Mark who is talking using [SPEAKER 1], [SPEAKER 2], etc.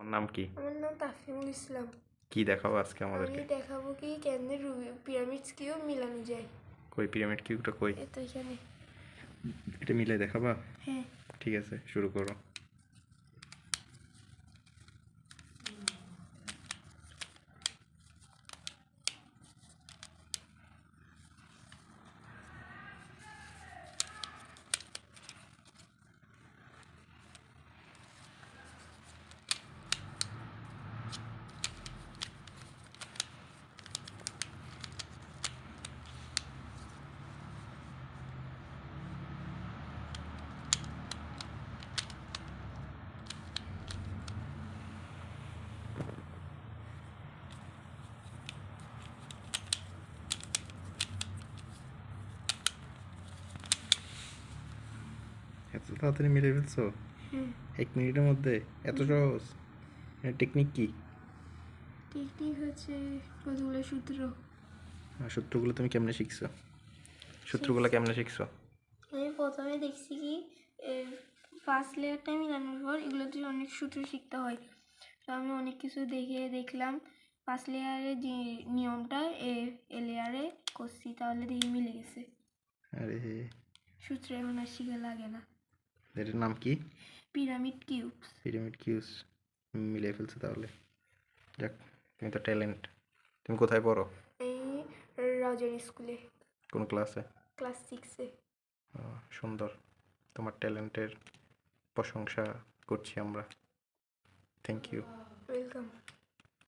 [SPEAKER 1] ওর নাম কি?
[SPEAKER 2] আমার নাম তাফিমুল ইসলাম।
[SPEAKER 1] কি দেখাবো আজকে
[SPEAKER 2] আমি দেখাবো কি কেমনে পিরামিড কিও মিলানো যায়।
[SPEAKER 1] কই পিরামিড কিউটা কই?
[SPEAKER 2] এটা এখানে।
[SPEAKER 1] এটা মিলে দেখাবা?
[SPEAKER 2] হ্যাঁ।
[SPEAKER 1] ঠিক আছে শুরু করো। এত তাড়াতাড়ি মিলে ফেলছো?
[SPEAKER 2] হুম
[SPEAKER 1] এক মিনিটের মধ্যে? এত সহজ? টেকনিক কি?
[SPEAKER 2] টেকনিক হচ্ছে কতগুলো সূত্র।
[SPEAKER 1] সূত্রগুলো তুমি কেমনে শিখছো? সূত্রগুলো কেমনে শিখছো?
[SPEAKER 2] আমি প্রথমে দেখছি কি ফার্স্ট লেয়ারটা মিলানোর পর এগুলোতে অনেক সূত্র শিখতে হয়। তো আমি অনেক কিছু দেখে দেখলাম। ফার্স্ট লেয়ারে যে নিয়মটা এ এ লেয়ারে করছি তাহলে দেখি মিলে গেছে।
[SPEAKER 1] আরে
[SPEAKER 2] সূত্র এখন আর শিখে লাগে না।
[SPEAKER 1] এটার নাম কি?
[SPEAKER 2] পিরামিড কিউবস
[SPEAKER 1] পিরামিড কিউবস মিলে ফেলছো তাহলে। যাক তুমি তো ট্যালেন্ট তুমি কোথায় পড়ো?
[SPEAKER 2] এই রজনী স্কুলে
[SPEAKER 1] কোন ক্লাসে
[SPEAKER 2] ক্লাস সিক্সে
[SPEAKER 1] সুন্দর। তোমার ট্যালেন্টের প্রশংসা করছি আমরা। Thank you
[SPEAKER 2] welcome